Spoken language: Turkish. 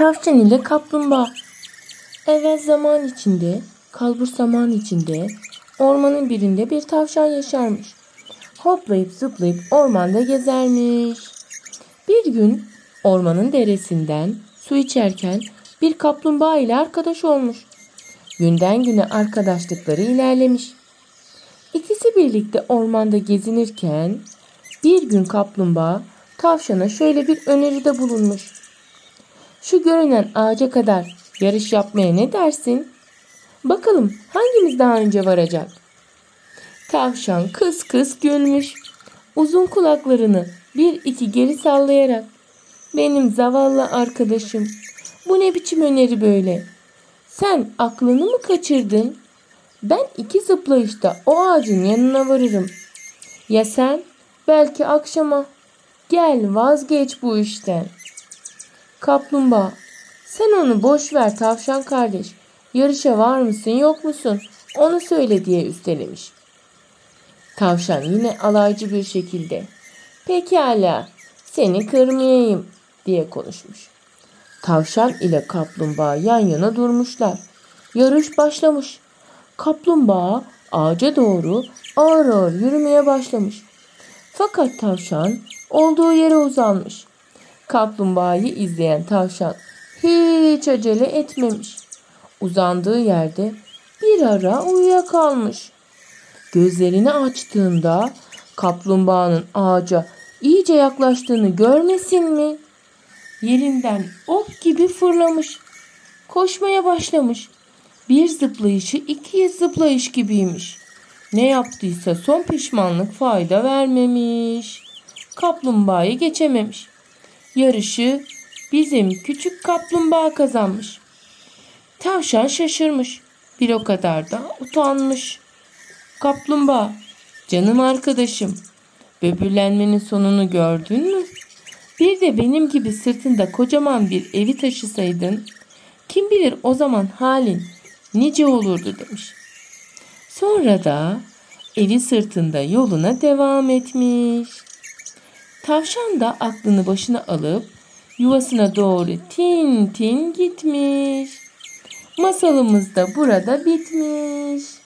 Tavşan ile kaplumbağa. Evvel zaman içinde, kalbur zaman içinde, ormanın birinde bir tavşan yaşarmış. Hoplayıp zıplayıp ormanda gezermiş. Bir gün ormanın deresinden su içerken bir kaplumbağa ile arkadaş olmuş. Günden güne arkadaşlıkları ilerlemiş. İkisi birlikte ormanda gezinirken bir gün kaplumbağa tavşana şöyle bir öneride bulunmuş. Şu görünen ağaca kadar yarış yapmaya ne dersin? Bakalım hangimiz daha önce varacak? Tavşan kıs kıs gülmüş. Uzun kulaklarını bir iki geri sallayarak. Benim zavallı arkadaşım. Bu ne biçim öneri böyle? Sen aklını mı kaçırdın? Ben iki zıplayışta o ağacın yanına varırım. Ya sen? Belki akşama. Gel vazgeç bu işten. Kaplumbağa. Sen onu boş ver tavşan kardeş. Yarışa var mısın yok musun? Onu söyle diye üstelemiş. Tavşan yine alaycı bir şekilde. Pekala seni kırmayayım diye konuşmuş. Tavşan ile kaplumbağa yan yana durmuşlar. Yarış başlamış. Kaplumbağa ağaca doğru ağır ağır yürümeye başlamış. Fakat tavşan olduğu yere uzanmış. Kaplumbağayı izleyen tavşan hiç acele etmemiş. Uzandığı yerde bir ara uyuyakalmış. Gözlerini açtığında kaplumbağanın ağaca iyice yaklaştığını görmesin mi? Yerinden ok gibi fırlamış. Koşmaya başlamış. Bir zıplayışı iki zıplayış gibiymiş. Ne yaptıysa son pişmanlık fayda vermemiş. Kaplumbağayı geçememiş. Yarışı bizim küçük kaplumbağa kazanmış. Tavşan şaşırmış. Bir o kadar da utanmış. Kaplumbağa, canım arkadaşım. Böbürlenmenin sonunu gördün mü? Bir de benim gibi sırtında kocaman bir evi taşısaydın, kim bilir o zaman halin nice olurdu demiş. Sonra da evi sırtında yoluna devam etmiş. Tavşan da aklını başına alıp yuvasına doğru tin tin gitmiş. Masalımız da burada bitmiş.